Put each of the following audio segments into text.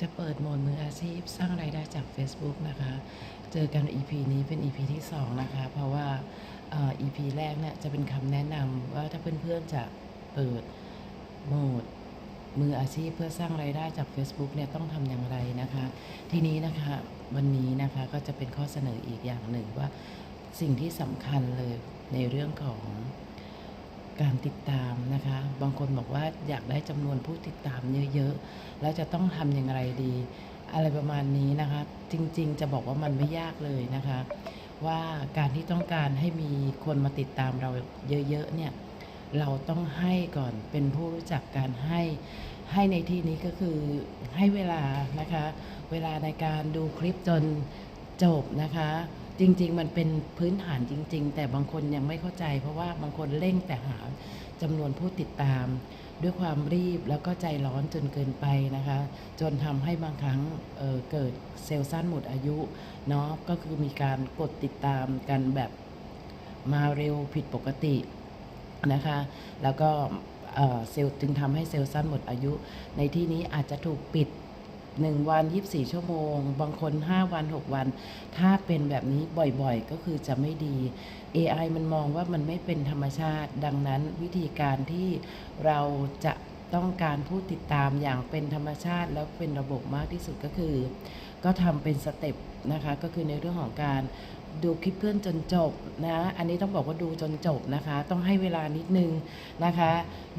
จะเปิดโหมดมืออาชีพสร้างรายได้จาก Facebook นะคะ เจอกัน EP นี้เป็น EP ที่ 2 นะคะ เพราะว่าอ่อ EP แรกเนี่ยจะเป็นคำแนะนำว่าถ้าเพื่อนๆจะเปิดโหมดมืออาชีพเพื่อสร้างรายได้จาก Facebook เนี่ยต้องทำอย่างไรนะคะ ทีนี้นะคะวันนี้นะคะก็จะเป็นข้อเสนออีกอย่างหนึ่งว่าสิ่งที่สำคัญเลยในเรื่องของ การติดตามนะคะ บางคนบอกว่าอยากได้จำนวนผู้ติดตามเยอะๆ แล้วจะต้องทำอย่างไรดี อะไรประมาณนี้นะคะ จริงๆ จะบอกว่ามันไม่ยากเลยนะคะ ว่าการที่ต้องการให้มีคนมาติดตามเราเยอะๆเนี่ยเราต้องให้ก่อนเป็นผู้รู้จักการให้ให้ในที่นี้ก็คือให้เวลานะคะ เวลาในการดูคลิปจนจบนะคะ จริง ๆ มันเป็นพื้นฐานจริง ๆ แต่บางคนยังไม่เข้าใจ เพราะว่าบางคนเร่งแต่หาจำนวนผู้ติดตาม ด้วยความรีบแล้วก็ใจร้อนจนเกินไปนะคะ จนทำให้บางครั้งเเกิดเซลล์สั้นหมดอายุเนาะก็คือมีการกดติดตามกันแบบมาเร็วผิดปกตินะคะ แล้วก็เอ่อเซลล์จึงทำให้เซลล์สั้นหมดอายุ ในที่นี้อาจจะถูกปิด 1 วัน 24 ชั่วโมง บางคน 5 วัน 6 วัน ถ้าเป็นแบบนี้บ่อยๆ ก็คือจะไม่ดี AI มันมองว่ามันไม่เป็นธรรมชาติ ดังนั้นวิธีการที่เราจะต้องการผู้ติดตามอย่างเป็นธรรมชาติแล้วเป็นระบบมากที่สุดก็คือ ก็ทำเป็นสเต็ปนะคะก็คือในเรื่องของการดูคลิปเพื่อนจนจบนะ อันนี้ต้องบอกว่าดูจนจบนะคะ ต้องให้เวลานิดนึงนะคะ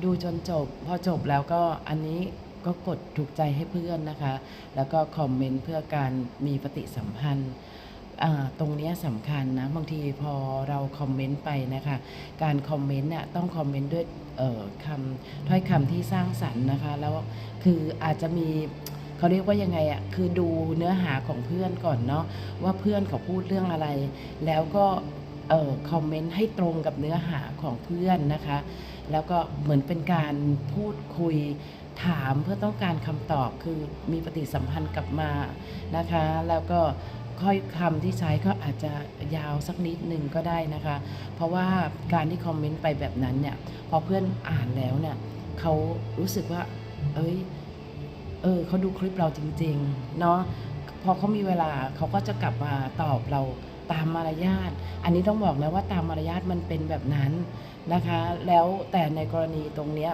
ดูจนจบ พอจบแล้วก็อันนี้ ก็กดถูกใจให้เพื่อนนะคะ แล้วก็คอมเมนต์เพื่อการมีปฏิสัมพันธ์ตรงนี้สำคัญนะ บางทีพอเราคอมเมนต์ไปนะคะ การคอมเมนต์น่ะต้องคอมเมนต์ด้วยคำถ้อยคำที่สร้างสรรค์นะคะ แล้วคืออาจจะมีเขาเรียกว่ายังไงอะ คือดูเนื้อหาของเพื่อนก่อนเนาะว่าเพื่อนเขาพูดเรื่องอะไร แล้วก็เอ่อคอมเมนต์ให้ตรงกับเนื้อหาของเพื่อนนะคะ แล้วก็เหมือนเป็นการพูดคุย ถามเพื่อต้องการคำตอบคือมีปฏิสัมพันธ์กลับมานะคะ แล้วก็ค่อยคำที่ใช้ก็อาจจะยาวสักนิดหนึ่งก็ได้นะคะ เพราะว่าการที่คอมเมนต์ไปแบบนั้นเนี่ยพอเพื่อนอ่านแล้วเนี่ยเขารู้สึกว่า เอ้ยเออเขาดูคลิปเราจริง ๆ เนาะพอเขามีเวลาเขาก็จะกลับมาตอบเรา ตามมารยาท อันนี้ต้องบอกนะว่าตามมารยาทมันเป็นแบบนั้นนะคะ แล้วแต่ในกรณีตรงเนี้ย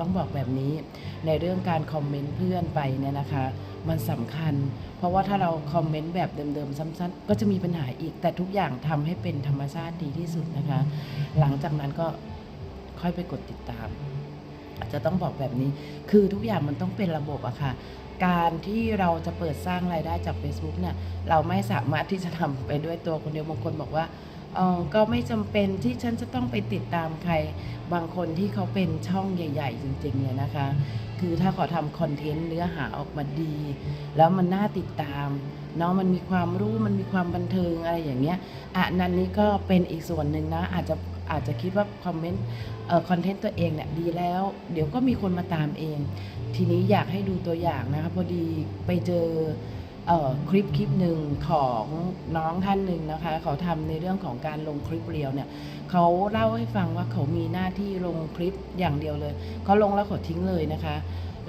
ต้องบอกแบบนี้ในเรื่องการคอมเมนต์เพื่อนไปเนี่ยนะคะ มันสำคัญ เพราะว่าถ้าเราคอมเมนต์แบบเดิมๆซ้ำๆก็จะมีปัญหาอีก แต่ทุกอย่างทำให้เป็นธรรมชาติดีที่สุดนะคะ หลังจากนั้นก็ค่อยไปกดติดตาม จจะต้องบอกแบบนี้ คือทุกอย่างมันต้องเป็นระบบอะค่ะ การที่เราจะเปิดสร้างรายได้จาก Facebook เนี่ย เราไม่สามารถที่จะทำไปด้วยตัวคนเดียวบางคนบอกว่าเออก็ไม่จำเป็นที่ฉันจะต้องไปติดตามใคร บางคนที่เขาเป็นช่องใหญ่ ๆ จริงๆเนี่ยนะคะ คือถ้าเขาทำคอนเทนต์เนื้อหาออกมาดี แล้วมันน่าติดตามเนาะมันมีความรู้มันมีความบันเทิงอะไรอย่างเงี้ยอะนั่นนี้ก็เป็นอีกส่วนหนึ่งนะอาจจะ อาจจะคิดว่าคอมเมนต์คอนเทนต์ตัวเองเนี่ยดีแล้ว เดี๋ยวก็มีคนมาตามเอง ทีนี้อยากให้ดูตัวอย่างนะคะพอดีไปเจอเอ่อคลิปคลิปหนึ่งของน้องท่านหนึ่งนะคะ เขาทำในเรื่องของการลงคลิปเรียวเนี่ยเขาเล่าให้ฟังว่าเขามีหน้าที่ลงคลิปอย่างเดียวเลยเขาลงแล้วเขาทิ้งเลยนะคะ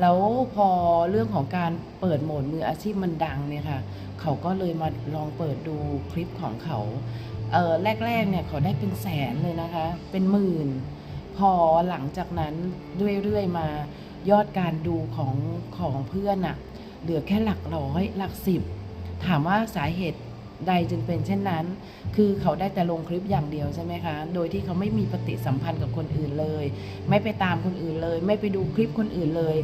แล้วพอเรื่องของการเปิดโหมดมืออาชีพมันดังเนี่ยค่ะเขาก็เลยมาลองเปิดดูคลิปของเขา เออแรกๆเนี่ยเขาได้เป็นแสนเลยนะคะ เป็นหมื่น พอหลังจากนั้นเรื่อยๆมายอดการดูของของเพื่อนอะเหลือแค่หลักร้อยหลักสิบ ถามว่าสาเหตุ ใดจึงเป็นเช่นนั้น คือเขาได้แต่ลงคลิปอย่างเดียวใช่ไหมคะ โดยที่เขาไม่มีปฏิสัมพันธ์กับคนอื่นเลย ไม่ไปตามคนอื่นเลย ไม่ไปดูคลิปคนอื่นเลย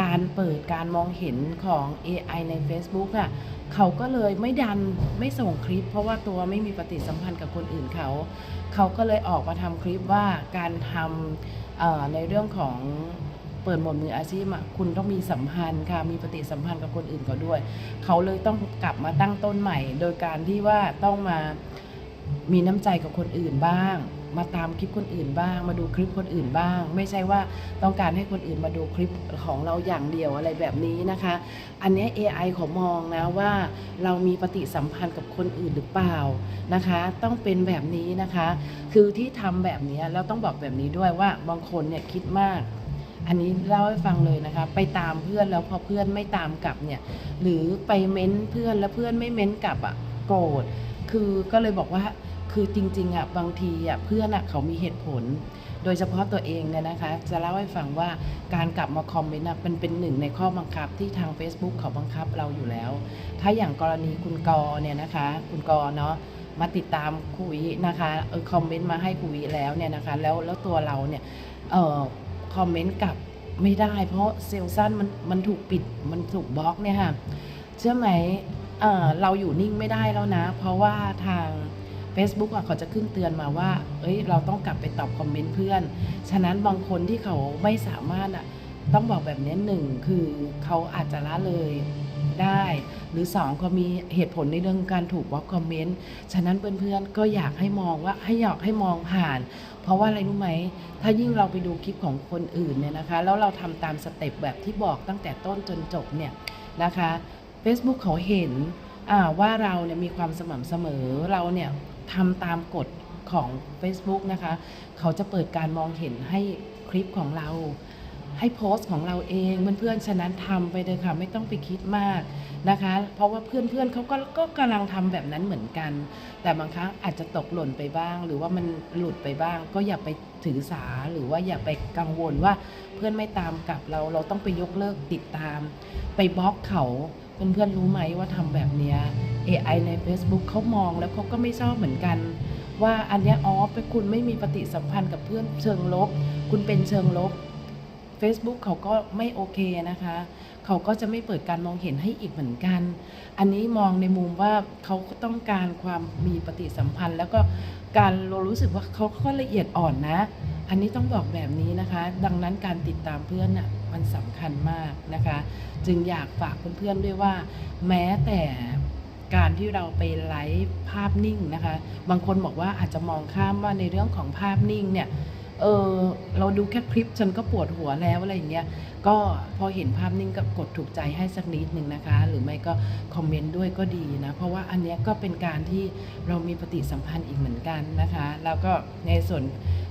การเปิดการมองเห็นของ AI ใน Facebook อะเขาก็เลยไม่ดันไม่ส่งคลิป เพราะว่าตัวไม่มีปฏิสัมพันธ์กับคนอื่นเขา เขาก็เลยออกมาทำคลิปว่าการทำในเรื่องของ เปิดหมดมืออาชีพอะคุณต้องมีสัมพันธ์ค่ะมีปฏิสัมพันธ์กับคนอื่นเขาด้วย เขาเลยต้องกลับมาตั้งต้นใหม่ โดยการที่ว่าต้องมามีน้ำใจกับคนอื่นบ้าง มาตามคลิปคนอื่นบ้าง มาดูคลิปคนอื่นบ้าง ไม่ใช่ว่าต้องการให้คนอื่นมาดูคลิปของเราอย่างเดียวอะไรแบบนี้นะคะ อันนี้ AI เขามองนะว่าเรามีปฏิสัมพันธ์กับคนอื่นหรือเปล่านะคะ ต้องเป็นแบบนี้นะคะ คือที่ทำแบบนี้แล้วต้องบอกแบบนี้ด้วยว่าบางคนเนี่ยคิดมาก อันนี้เล่าให้ฟังเลยนะคะ ไปตามเพื่อนแล้วพอเพื่อนไม่ตามกลับเนี่ย หรือไปเม้นเพื่อนแล้วเพื่อนไม่เม้นกลับอะโกรธคือก็เลยบอกว่าคือจริงๆอะบางทีอะเพื่อนอะเขามีเหตุผล โดยเฉพาะตัวเองเนี่ยนะคะ จะเล่าให้ฟังว่าการกลับมาคอมเมนต์อะมันเป็นหนึ่งในข้อบังคับที่ทาง Facebook เขาบังคับเราอยู่แล้ว ถ้าอย่างกรณีคุณกอเนี่ยนะคะ คุณกอเนาะมาติดตามคุยนะคะเออคอมเมนต์มาให้คุยแล้วเนี่ยนะคะ แล้วแล้วตัวเราเนี่ยเออ คอมเมนต์กลับไม่ได้ เพราะเซลล์สั้นมันมันถูกปิดมันถูกบล็อกเนี่ยค่ะเชื่อไหมเออเราอยู่นิ่งไม่ได้แล้วนะ เพราะว่าทาง Facebook อะเขาจะขึ้นเตือนมาว่า เอ้ย เราต้องกลับไปตอบคอมเมนต์เพื่อน ฉะนั้นบางคนที่เขาไม่สามารถอะ ต้องบอกแบบนี้หนึ่งคือเขาอาจจะละเลย ได้ หรือสองเขามีเหตุผลในเรื่องการถูกบล็อกคอมเมนต์ฉะนั้นเพื่อนๆก็อยากให้มองว่าให้อยากให้มองผ่าน เพราะว่าอะไรรู้ไหม ถ้ายิ่งเราไปดูคลิปของคนอื่นเนี่ยนะคะ แล้วเราทำตามสเต็ปแบบที่บอกตั้งแต่ต้นจนจบเนี่ยนะคะ Facebook เขาเห็นว่าเราเนี่ยมีความสม่ำเสมอเราเนี่ยทำตามกฎของ Facebook นะคะ เขาจะเปิดการมองเห็นให้คลิปของเรา ให้โพสต์ของเราเองเพื่อนๆฉะนั้นทำไปเลยค่ะไม่ต้องไปคิดมากนะคะ เพราะว่าเพื่อนๆเขาก็ก็กำลังทำแบบนั้นเหมือนกัน แต่บางครั้งอาจจะตกหล่นไปบ้าง หรือว่ามันหลุดไปบ้าง ก็อย่าไปถือสาหรือว่าอย่าไปกังวลว่าเพื่อนไม่ตามกลับเราเราต้องไปยกเลิกติดตาม ไปบล็อกเขาเพื่อนๆรู้ไหมว่าทำแบบเนี้ย AI ใน Facebook เขามองแล้วเขาก็ไม่ชอบเหมือนกัน ว่าอันนี้อ๋อไปคุณไม่มีปฏิสัมพันธ์กับเพื่อนเชิงลบ คุณเป็นเชิงลบ Facebook เขาก็ไม่โอเคนะคะ เขาก็จะไม่เปิดการมองเห็นให้อีกเหมือนกัน อันนี้มองในมุมว่าเขาต้องการความมีปฏิสัมพันธ์ แล้วก็การเรารู้สึกว่าเขาก็ละเอียดอ่อนนะ อันนี้ต้องบอกแบบนี้นะคะ ดังนั้นการติดตามเพื่อนน่ะมันสำคัญมากนะคะ จึงอยากฝากเพื่อนๆด้วยว่า แม้แต่การที่เราไปไลฟ์ภาพนิ่งนะคะ บางคนบอกว่าอาจจะมองข้ามว่าในเรื่องของภาพนิ่งเนี่ย เออเราดูแค่คลิปฉันก็ปวดหัวแล้วอะไรอย่างเงี้ยก็พอเห็นภาพนิ่งก็กดถูกใจให้สักนิดหนึ่งนะคะ หรือไม่ก็คอมเมนต์ด้วยก็ดีนะ เพราะว่าอันเนี้ยก็เป็นการที่เรามีปฏิสัมพันธ์อีกเหมือนกันนะคะ แล้วก็ในส่วน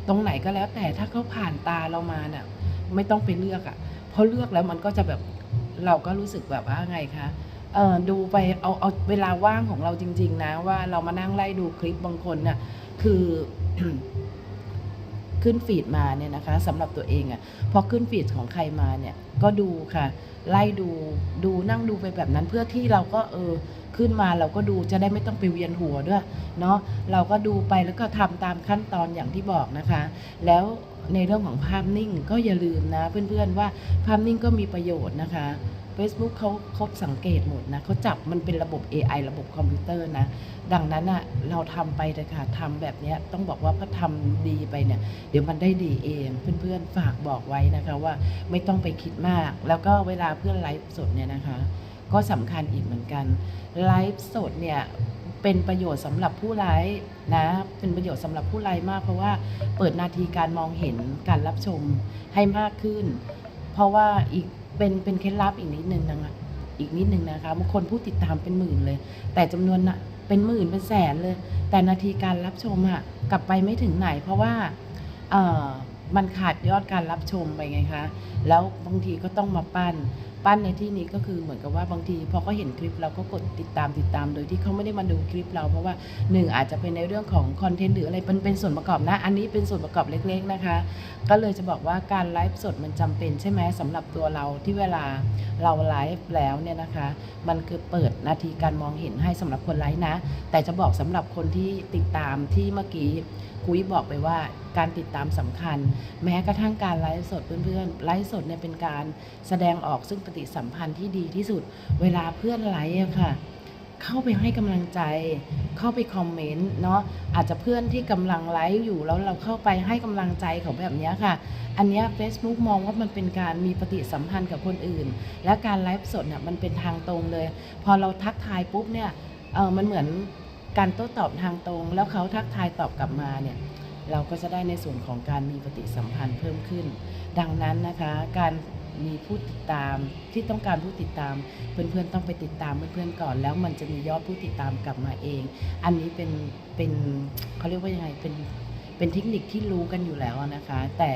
ตรงไหนก็แล้วแต่ถ้าเขาผ่านตาเรามาเนี่ยไม่ต้องไปเลือกอะ่ะเพราะเลือกแล้วมันก็จะแบบเราก็รู้สึกแบบว่าไงคะเออดูไปเอาเอาเวลาว่างของเราจริง ๆ นะ ว่าเรามานั่งไล่ดูคลิปบางคนน่ะคือ ขึ้นฟีดมาเนี่ยนะคะสำหรับตัวเองอะ่ะพอขึ้นฟีดของใครมาเนี่ยก็ดูค่ะ ไล่ดูดูนั่งดูไปแบบนั้นเพื่อที่เราก็เออขึ้นมาเราก็ดูจะได้ไม่ต้องไปเวียนหัวด้วยเนาะเราก็ดูไปแล้วก็ทำตามขั้นตอนอย่างที่บอกนะคะ แล้วในเรื่องของภาพนิ่งก็อย่าลืมนะเพื่อนๆว่าภาพนิ่งก็มีประโยชน์นะคะ Facebook เขาเขาสังเกตหมดนะเขาจับมันเป็นระบบ AI ระบบคอมพิวเตอร์นะ ดังนั้นอะเราทำไปเลยค่ะทำแบบนี้ต้องบอกว่าพอทำดีไปเนี่ย เดี๋ยวมันได้ดีเองเพื่อนๆฝากบอกไว้นะคะว่าไม่ต้องไปคิดมาก แล้วก็เวลาเพื่อนไลฟ์สดเนี่ยนะคะ ก็สำคัญอีกเหมือนกันไลฟ์สดเนี่ยเป็นประโยชน์สำหรับผู้ไลฟ์นะ เป็นประโยชน์สำหรับผู้ไลฟ์มาก เพราะว่าเปิดนาทีการมองเห็นการรับชมให้มากขึ้น เพราะว่าอีก เป็นเป็นเคล็ดลับอีกนิดนึงนะคะอีกนิดนึงนะคะบางคนผู้ติดตามเป็นหมื่นเลย แต่จำนวนน่ะเป็นหมื่นเป็นแสนเลย แต่นาทีการรับชมอะกลับไปไม่ถึงไหน เพราะว่าเอ่อมันขาดยอดการรับชมไปไงคะ แล้วบางทีก็ต้องมาปั้น ปั้นในที่นี้ก็คือเหมือนกับว่าบางทีพอเขาเห็นคลิปเราก็กดติดตามติดตามโดยที่เขาไม่ได้มาดูคลิปเราเพราะว่าหนึ่งอาจจะเป็นในเรื่องของคอนเทนต์หรืออะไรเป็นเป็นส่วนประกอบนะ อันนี้เป็นส่วนประกอบเล็ก ๆนะคะ ก็เลยจะบอกว่าการไลฟ์สดมันจำเป็นใช่ไหมสำหรับตัวเราที่เวลาเราไลฟ์แล้วเนี่ยนะคะ มันคือเปิดนาทีการมองเห็นให้สำหรับคนไลฟ์นะ แต่จะบอกสำหรับคนที่ติดตามที่เมื่อกี้ คุยบอกไปว่าการติดตามสำคัญ แม้กระทั่งการไลฟ์สดเพื่อนๆไลฟ์สดเนี่ยเป็นการแสดงออกซึ่งปฏิสัมพันธ์ที่ดีที่สุด เวลาเพื่อนไลฟ์ค่ะ เข้าไปให้กำลังใจ เข้าไปคอมเมนต์เนาะอาจจะเพื่อนที่กำลังไลฟ์อยู่แล้วเราเข้าไปให้กำลังใจเขาแบบนี้ค่ะ อันนี้ Facebook มองว่ามันเป็นการมีปฏิสัมพันธ์กับคนอื่น และการไลฟ์สดเนี่ยมันเป็นทางตรงเลย พอเราทักทายปุ๊บเนี่ยเออมันเหมือน การโต้ตอบทางตรง แล้วเขาทักทายตอบกลับมาเนี่ยเราก็จะได้ในส่วนของการมีปฏิสัมพันธ์เพิ่มขึ้น ดังนั้นนะคะการมีผู้ติดตามที่ต้องการผู้ติดตาม เพื่อนๆต้องไปติดตามเพื่อนๆก่อน แล้วมันจะมียอดผู้ติดตามกลับมาเอง อันนี้เป็นเป็นเขาเรียกว่ายังไงเป็นเป็นเทคนิคที่รู้กันอยู่แล้วนะคะ แต่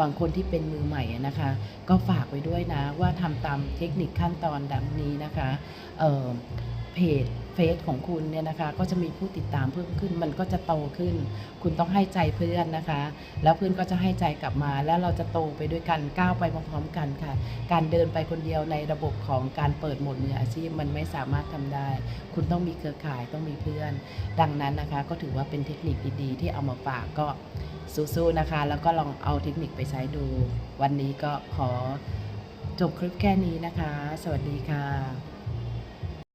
บางคนที่เป็นมือใหม่นะคะ ก็ฝากไว้ด้วยนะว่าทำตามเทคนิคขั้นตอนดังนี้นะคะเออ เพจเฟซของคุณเนี่ยนะคะ ก็จะมีผู้ติดตามเพิ่มขึ้น มันก็จะโตขึ้น คุณต้องให้ใจเพื่อนนะคะ แล้วเพื่อนก็จะให้ใจกลับมา แล้วเราจะโตไปด้วยกันก้าวไปพร้อมๆกันค่ะ การเดินไปคนเดียวในระบบของการเปิดหมดมืออาชีพมันไม่สามารถทำได้ คุณต้องมีเครือข่ายต้องมีเพื่อน ดังนั้นนะคะ ก็ถือว่าเป็นเทคนิคดีๆที่เอามาฝากก็สู้ๆนะคะ แล้วก็ลองเอาเทคนิคไปใช้ดู วันนี้ก็ขอจบคลิปแค่นี้นะคะ สวัสดีค่ะ